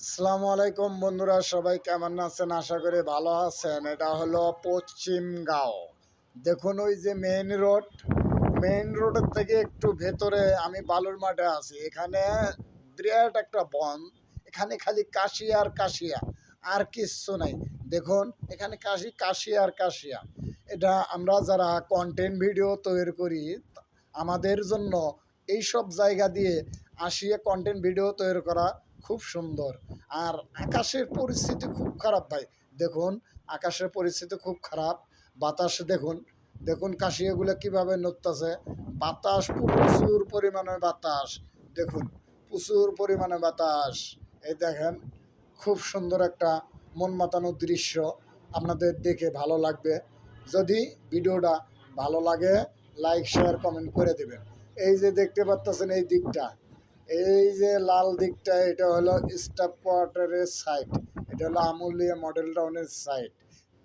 আসসালামু আলাইকুম বন্ধুরা, সবাই কেমন আছেন? আশা করি ভালো আছেন। এটা হলো পশ্চিমগাঁও দেখুন ওই যে মেইন রোড মেইন রোডের থেকে একটু ভেতরে আমি বালুর মাঠে আছি। এখানে বিরাট একটা বন, এখানে খালি কাশিয়া আর কাশিয়া, আর কিচ্ছু নাই। দেখুন, এখানে কাশি কাশিয়া আর কাশিয়া। এটা আমরা যারা কন্টেন্ট ভিডিও তৈরি করি, আমাদের জন্য এই সব জায়গা দিয়ে আসিয়ে কন্টেন্ট ভিডিও তৈরি করা খুব সুন্দর। আর আকাশের পরিস্থিতি খুব খারাপ ভাই। দেখুন, আকাশের পরিস্থিতি খুব খারাপ। বাতাস দেখুন দেখুন কাশিয়াগুলো কীভাবে নড়তেছে। বাতাস প্রচুর পরিমাণে বাতাস, দেখুন, প্রচুর পরিমাণে বাতাস। এই দেখেন, খুব সুন্দর একটা মন মাতানো দৃশ্য আপনাদের দেখে ভালো লাগবে। যদি ভিডিওটা ভালো লাগে লাইক শেয়ার কমেন্ট করে দেবেন। এই যে দেখতে পাচ্ছেন এই দিকটা এই যে লাল দিকটা, এটা হলো স্টাফ কোয়ার্টারের সাইড এটা হলো আমুলিয়া মডেল টাউনের সাইড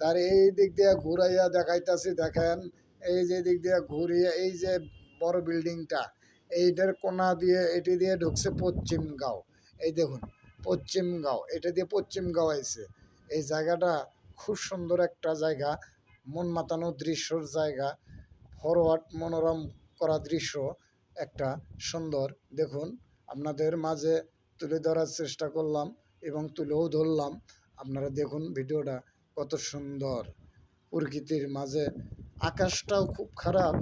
তার এই দিক দিয়ে ঘুরাইয়া দেখাইতাছি, দেখেন। এই যে দিক দিয়ে ঘুরিয়ে, এই যে বড় বিল্ডিংটা এইটার কোনা দিয়ে, এটি দিয়ে ঢুকছে পশ্চিমগাঁও এই দেখুন পশ্চিমগাঁও এটা দিয়ে পশ্চিমগাঁও আইছে। এই জায়গাটা খুব সুন্দর একটা জায়গা, মন মাতানো দৃশ্যর জায়গা ফরওয়ার্ড মনোরম করা দৃশ্য, একটা সুন্দর, দেখুন। আপনাদের মাঝে তুলে ধরার চেষ্টা করলাম এবং তুলেও ধরলাম। আপনারা দেখুন ভিডিওটা কত সুন্দর। প্রকৃতির মাঝে আকাশটাও খুব খারাপ।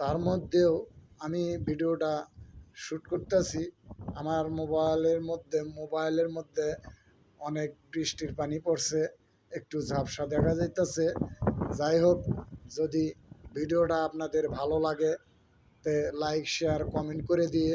তার মধ্যেও আমি ভিডিওটা শ্যুট করতেছি। আমার মোবাইলের মধ্যে মোবাইলের মধ্যে অনেক বৃষ্টির পানি পড়ছে, একটু ঝাপসা দেখা যাইতেছে। যাই হোক, যদি ভিডিওটা আপনাদের ভালো লাগে, তে লাইক শেয়ার কমেন্ট করে দিয়ে